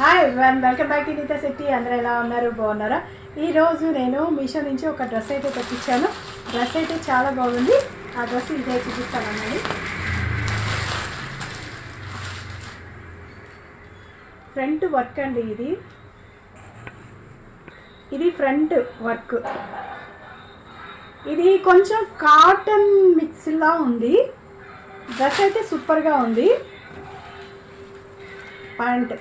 Hi one welcome back to Nita Shetty అందరూ ఎలా ఉన్నారు? బాగున్నారా? ఈరోజు నేను మీషో నుంచి ఒక డ్రెస్ అయితే తెప్పించాను. డ్రెస్ అయితే చాలా బాగుంది. ఆ డ్రెస్ ఇదే చూపిస్తానండి ఫ్రంట్ వర్క్ అండి ఇది. ఇది ఫ్రంట్ వర్క్. ఇది కొంచెం కాటన్ మిక్స్లా ఉంది. డ్రెస్ అయితే సూపర్గా ఉంది. ప్యాంట్.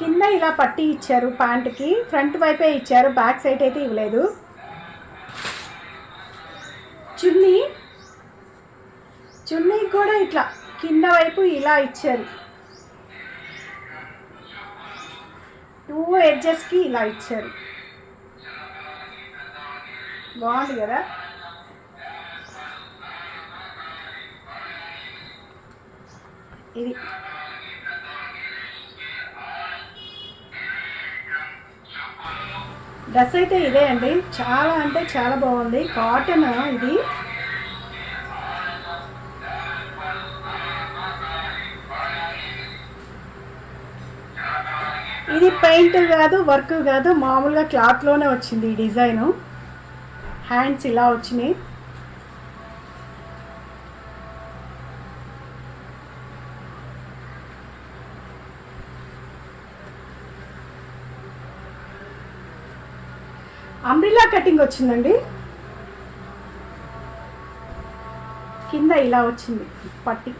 కింద ఇలా పట్టి ఇచ్చారు ప్యాంట్కి ఫ్రంట్ వైపే ఇచ్చారు బ్యాక్ సైడ్ అయితే ఇవ్వలేదు. చున్నీ చున్నీ కూడా ఇట్లా కింద వైపు ఇలా ఇచ్చారు. టూ ఎడ్జెస్కి ఇలా ఇచ్చారు. బాగుంది కదా? ఇది. డ్రెస్ అయితే ఇదే అండి. చాలా అంటే చాలా బాగుంది. కాటన్ ఇది? ఇది పెయింట్ కాదు వర్క్ కాదు మామూలుగా క్లాత్లోనే వచ్చింది ఈ డిజైను. హ్యాండ్స్ ఇలా వచ్చినాయి. అంబ్రిలా కటింగ్ వచ్చిందండి. కింద ఇలా వచ్చింది పట్టి.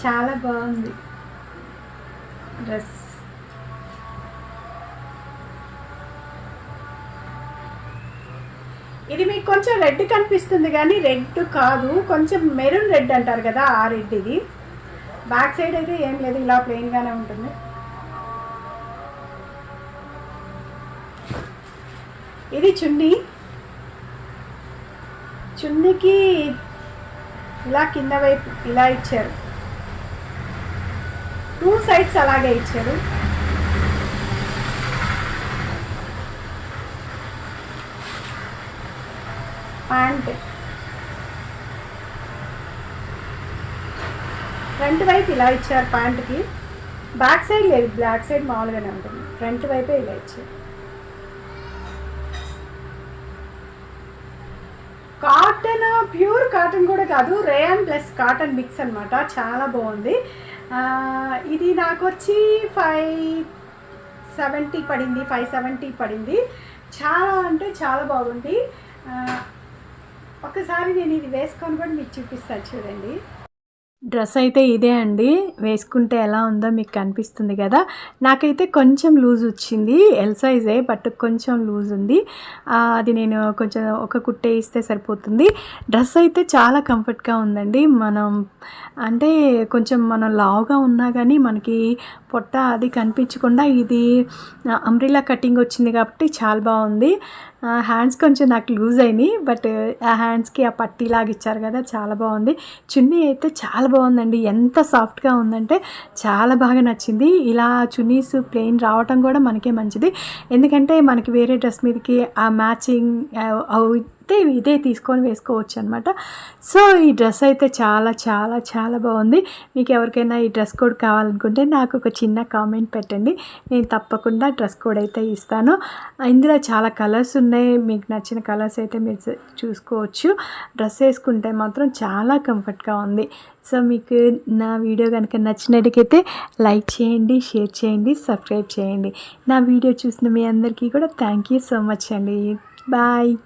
చాలా బాగుంది. డ్రెస్ ఇది మీకు కొంచెం రెడ్ కనిపిస్తుంది కానీ రెడ్ కాదు కొంచెం మెరూన్ రెడ్ అంటారు కదా ఆ రెడ్ ఇది. బ్యాక్ సైడ్ అయితే ఏం లేదు ఇలా ప్లెయిన్గానే ఉంటుంది. ఇది చున్నీ. చున్నీకి ఇలా కింద వైపు ఇలా ఇచ్చారు. టూ సైడ్స్ అలాగే ఇచ్చారు. ప్యాంట్. ఫ్రంట్ వైపు ఇలా ఇచ్చారు ప్యాంట్కి. బ్యాక్ సైడ్ లేదు బ్యాక్ సైడ్ మామూలుగానే ఉంటుంది. ఫ్రంట్ వైపే ఇలా ఇచ్చారు కాటన్ ప్యూర్ కాటన్ కూడా కాదు రేయాన్ ప్లస్ కాటన్ మిక్స్ అనమాట చాలా బాగుంది. ఇది నాకు వచ్చి ఫైవ్ సెవెంటీ పడింది ఫైవ్ సెవెంటీ పడింది. చాలా అంటే చాలా బాగుంది. ఒకసారి నేను ఇది వేసుకొని కూడా మీకు చూపిస్తాను చూడండి. డ్రెస్ అయితే ఇదే అండి. వేసుకుంటే ఎలా ఉందో మీకు కనిపిస్తుంది కదా. నాకైతే కొంచెం లూజ్ వచ్చింది. ఎల్ సైజే బట్ కొంచెం లూజ్ ఉంది. అది నేను కొంచెం ఒక కుట్టే ఇస్తే సరిపోతుంది. డ్రెస్ అయితే చాలా కంఫర్ట్గా ఉందండి. మనం అంటే కొంచెం మనం లావుగా ఉన్నా కానీ మనకి పొట్ట అది కనిపించకుండా ఇది అంబ్రిలా కటింగ్ వచ్చింది కాబట్టి చాలా బాగుంది. హ్యాండ్స్ కొంచెం నాకు లూజ్ అయినాయి బట్ ఆ హ్యాండ్స్కి ఆ పట్టీ లాగా ఇచ్చారు కదా చాలా బాగుంది. చున్నీ అయితే చాలా బాగుందండి. ఎంత సాఫ్ట్గా ఉందంటే చాలా బాగా నచ్చింది. ఇలా చున్నీస్ ప్లెయిన్ రావటం కూడా మనకే మంచిది. ఎందుకంటే మనకి వేరే డ్రెస్ మీదకి ఆ మ్యాచింగ్ అయితే ఇదే తీసుకొని వేసుకోవచ్చు అనమాట సో ఈ డ్రెస్ అయితే చాలా చాలా చాలా బాగుంది. మీకు ఎవరికైనా ఈ డ్రెస్ కోడ్ కావాలనుకుంటే నాకు ఒక చిన్న కామెంట్ పెట్టండి. నేను తప్పకుండా డ్రెస్ కోడ్ అయితే ఇస్తాను. ఇందులో చాలా కలర్స్ ఉన్నాయి. మీకు నచ్చిన కలర్స్ అయితే మీరు చూసుకోవచ్చు. డ్రెస్ వేసుకుంటే మాత్రం చాలా కంఫర్ట్గా ఉంది. సో మీకు నా వీడియో కనుక నచ్చినట్టుకైతే లైక్ చేయండి షేర్ చేయండి సబ్స్క్రైబ్ చేయండి. నా వీడియో చూసిన మీ అందరికీ కూడా థ్యాంక్ యూ సో మచ్ అండి. బాయ్.